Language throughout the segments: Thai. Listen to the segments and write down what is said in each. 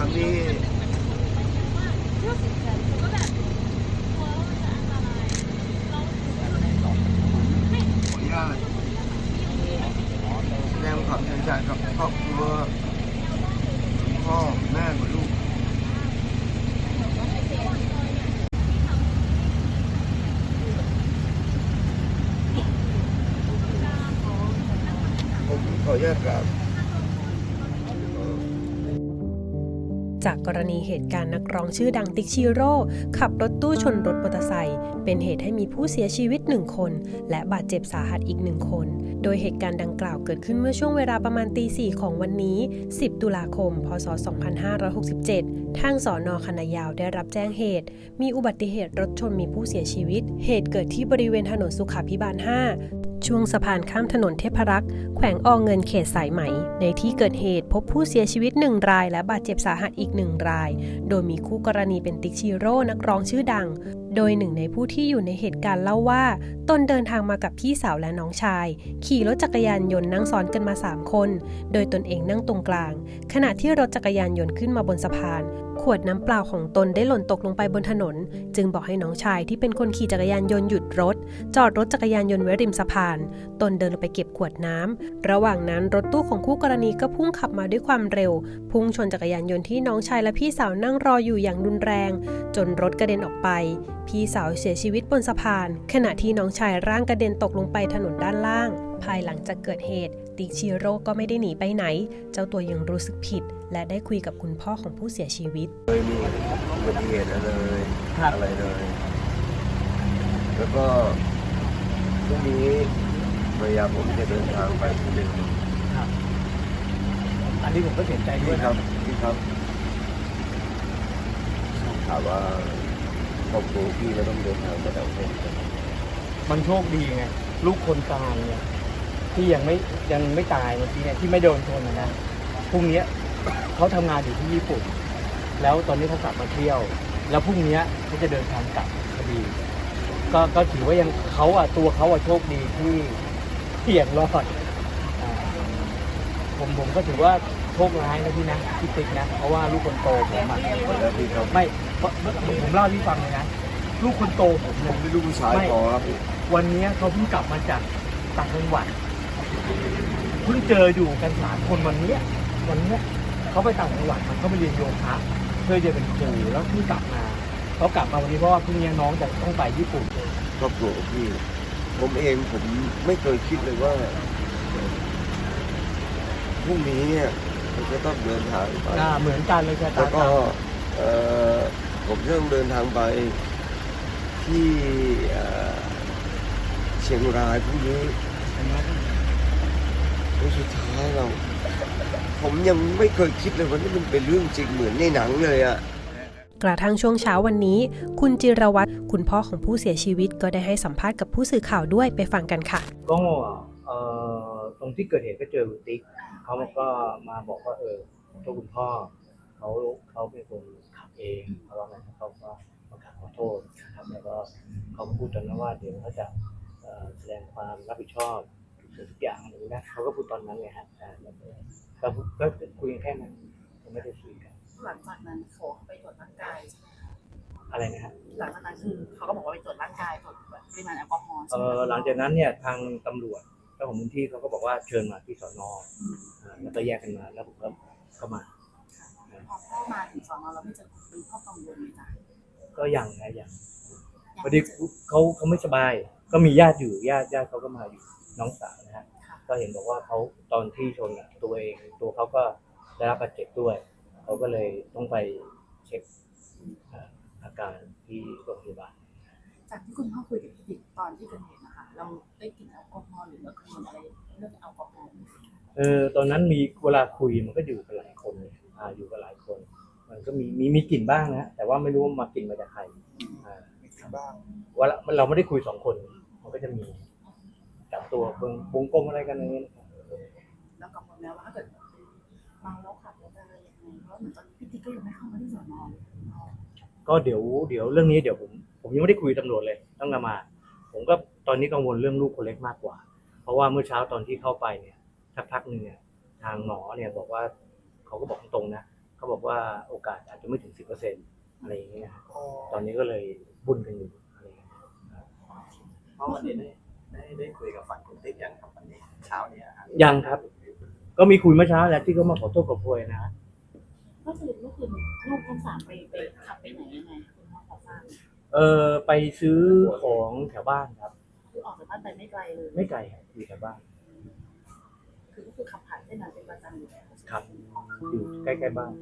ครั้งนี้ขออนุญาตแสดงความเสียใจกับครอบครัวพ่อแม่กับลูกผมขออนุญาตกราบ จากกรณีเหตุการณ์นักร้องชื่อดังติ๊กชิโร่ขับรถตู้ชนรถมอเตอร์ไซค์เป็นเหตุให้มีผู้เสียชีวิตหนึ่งคน และบาดเจ็บสาหัสอีกหนึ่งคน โดยเหตุการณ์ดังกล่าวเกิดขึ้นเมื่อช่วงเวลาประมาณตีสี่ของวันนี้ 10 ตุลาคม พศ 2567 ทางสอนอคณะยาวได้รับแจ้งเหตุ มีอุบัติเหตุรถชนมีผู้เสียชีวิต เหตุเกิดที่บริเวณถนนสุขาพิบาล 5 ช่วงสะพานข้ามถนนเทพรักษ์แขวงอเงินเขตสายไหม ในที่เกิดเหตุพบผู้เสียชีวิตหนึ่งราย และบาดเจ็บสาหัสอีกหนึ่งราย โดยมีคู่กรณีเป็นติ๊กชิโร่นักร้องชื่อดัง โดยหนึ่งในผู้ที่อยู่ในเหตุการณ์เล่าว่า ตนเดินทางมากับพี่สาวและน้องชาย ขี่รถจักรยานยนต์นั่งซ้อนกันมา 3 คน โดยตนเองนั่งตรงกลาง ขณะที่รถจักรยานยนต์ขึ้นมาบนสะพาน วดน้ำเปล่าของตนได้หล่นตกลงไปบนถนน จึงบอกให้น้องชายที่เป็นคนขี่จักรยานยนต์หยุดรถ จอดรถจักรยานยนต์ไว้ริมสะพาน ตนเดินลงไปเก็บขวดน้ำ ระหว่างนั้นรถตู้ของคู่กรณีก็พุ่งขับมาด้วยความเร็ว พุ่งชนจักรยานยนต์ที่น้องชายและพี่สาวนั่งรออยู่อย่างรุนแรง จนรถกระเด็นออกไป พี่สาวเสียชีวิตบนสะพาน ขณะที่น้องชายร่างกระเด็นตกลงไปถนนด้านล่าง ภายหลังจากเกิดเหตุ ติกชิโร่ก็ไม่ได้หนีไปไหน เจ้าตัวยังรู้สึกผิด และได้คุยกับคุณพ่อของผู้เสียชีวิต เคยมีอุบัติเหตุอะไรเลยครับ อะไรเลย แล้วก็พรุ่งนี้ภรรยาผมจะเดินทางไปที่เดิมครับอันนี้ผมก็เสียใจด้วพี่ยครับพี่ครับถามว่าครอบครัวพี่ก็ต้องเดินทางไปต่างประเทศมันโชคดีไงลูกคนกลางเนี่ย ที่ยังไม่ยังไม่ตายเมื่อกี้เนี่ยที่ไม่โดนชนนะนะพรุ่งเนี้ยเขาทำงานอยู่ที่ญี่ปุ่น แล้วตอนนี้เขากลับมาเที่ยว แล้วพรุ่งเนี้ยเขาจะเดินทางกลับพอดี ก็ก็ถือว่ายังเขาอะตัวเขาอะโชคดีที่ที่ยังรอดอ่าผมผมก็ถือว่าโชคร้ายนะพี่นะพี่ติ๊กนะ เพราะว่าลูกคนโตผมอะแล้วพี่ครับไม่เพราะผมเล่าให้พี่ฟังเลยนะ ลูกคนโตผมผเนี่ยมเป็นลูกผู้ชายไม่พอครับ วันนี้เขาเพิ่งกลับมาจากต่างจังหวัดเพิ่งเจออยู่กันสามคนวันเนี้ยวันเนี้ยเขาไปต่างจังหวัดมันเขาไปเรียนโยคะเพื่อจะเป็นครูแล้วเพิ่งกลับมาเขากลับมาวันนี้เพราะว่าพรุ่งนี้น้องจะต้องไปญี่ปุ่นครอบครัวของพี่ผมเองผมไม่เคยคิดเลยว่าพรุ่งนี้เนี่ยผมจะต้องเดินทางไปอ่าเหมือนกันเลยชะแล้ตาวกรก็รมเอ่อผมจะต้องเดินทางไปที่เอ่อเชียงรายพรุ่งนี้ แล้วสุดท้ายเรา ผมยังไม่เคยคิดเลยว่านี่มันเป็นเรื่องจริงเหมือนในหนังเลยอะกระทั่งช่วงเช้าวันนี้ คุณจิรวัตรคุณพ่อของผู้เสียชีวิตก็ได้ให้สัมภาษณ์กับผู้สื่อข่าวด้วยไปฟังกันค่ะ ก็เอ่อตรงที่เกิดเหตุก็เจอคุณติ๊กเขาก็มาบอกว่าเออตัวคุณพ่อเขาเขาเป็นคนขับเองเพราะว่างั้นเขาก็มาขับขอโทษนะครับแล้วก็เขาก็พูดตอนนั้นว่าเดี๋ยวเขาจะเอ่อแสดงความรับผิดชอบ ทุกอย่างอะไรอย่างนี้นะเขาก็พูดตอนนั้นไงฮะอ่าแล้วก็ก็พูดก็คุยกันแค่นั้นยังไม่ได้คุยกัน หลังจากนั้นเขาไปตรวจร่างกายใช่ไหมคะอะไรนะฮะหลังจากนั้นคือเขาก็บอกว่าไปตรวจร่างกายตรวจแบบปริมาณแอลกอฮอล์เอใช่ไหมอคะหลังจากนั้นเนี่ยทางตำรวจเจ้าของพื้นที่เขาก็บอกว่าเชิญมาที่สอนอ่าแล้วก็แยกกันมาแล้วผมก็เข้ามาพอพ่อมาถึงสอนอเราไม่เจอคุณพ่อกังวลไหมจ๊ะก็ยังนะยังพอดีเขาเขาไม่สบาย ก็มีญาติอยู่ญาติญาติเขาก็มาอยู่ น้องสาวนะฮะก็เห็นบอกว่าเขาตอนที่ชนอะตัวเองตัวเขาก็ได้รับบาดเจ็บด้วยเขาก็เลยต้องไปเช็คเอ่ออาการที่โรงพยาบาล จากที่คุณพ่อคุยกับพี่ติ๊กตอนที่เกิดเหตุนะคะ เราได้กลิ่นแอลกอฮอล์หรือเรากังวลอะไรเรื่องแอลกอฮอล์ไหมคะเออตอนนั้นมีเวลาคุยมันก็อยู่กันหลายคนเลยอ่าอยู่กันหลายคน มันก็มีมีมีกลิ่นบ้างนะแต่ว่าไม่รู้ว่ามากลิ่นมาจากใครอ่าบ้างว่าเราไม่ได้คุยสองคน มันก็จะมี จับตัวเบิ่งวงกลมอะไรกันอย่างเงี้ยนะครับแล้วกังวลไหมว่าถ้าเกิดเมาแล้วขับรถอะไรยังไงเพราะเหมือนตอนนี้พี่ติ๊กก็ยังไม่เข้ามาที่สอนอก็เดี๋ยวเดี๋ยวเรื่องนี้เดี๋ยวผมผมยังไม่ได้คุยตำรวจเลยต้องมา ผมก็ตอนนี้กังวลเรื่องลูกคนเล็กมากกว่า เพราะว่าเมื่อเช้าตอนที่เข้าไปเนี่ยสักพักหนึ่งเนี่ยทางหมอเนี่ยบอกว่าเขาก็บอกตรงๆนะเขาบอกว่าโอกาสอาจจะไม่ถึงสิบเปอร์เซ็นต์อะไรอย่างเงี้ยตอนนี้ก็เลยบุญกันอยู่อะไรอย่างเงี้ยเพราะวันนี้ ได้ได้ได้คุยกับฝั่งคุณติ๊กยังครับวันนี้เช้าเนี่ยครับยังครับ ก็มีคุยเมื่อเช้าแหล้วที่เขามาขอโทษขอโพยนะก็คือเมื่อคืนลูกทั้งสามไปไปขับไปไหนยังไงคุณพ่อขอทราบเออไปซื้อของแถวบ้านครับ คือออกจากบ้านไปไม่ไกลเลยไม่ไกลครับอยู่แถวบ้าน คือก็คือขับผ่านเส้นนั้นเป็นประจำอยู่แล้วครับ อยู่ใกล้ๆบ้าน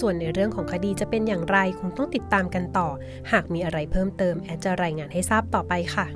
ส่วนในเรื่องของคดีจะเป็นอย่างไรคงต้องติดตามกันต่อ หากมีอะไรเพิ่มเติมแอดจะรายงานให้ทราบต่อไปค่ะ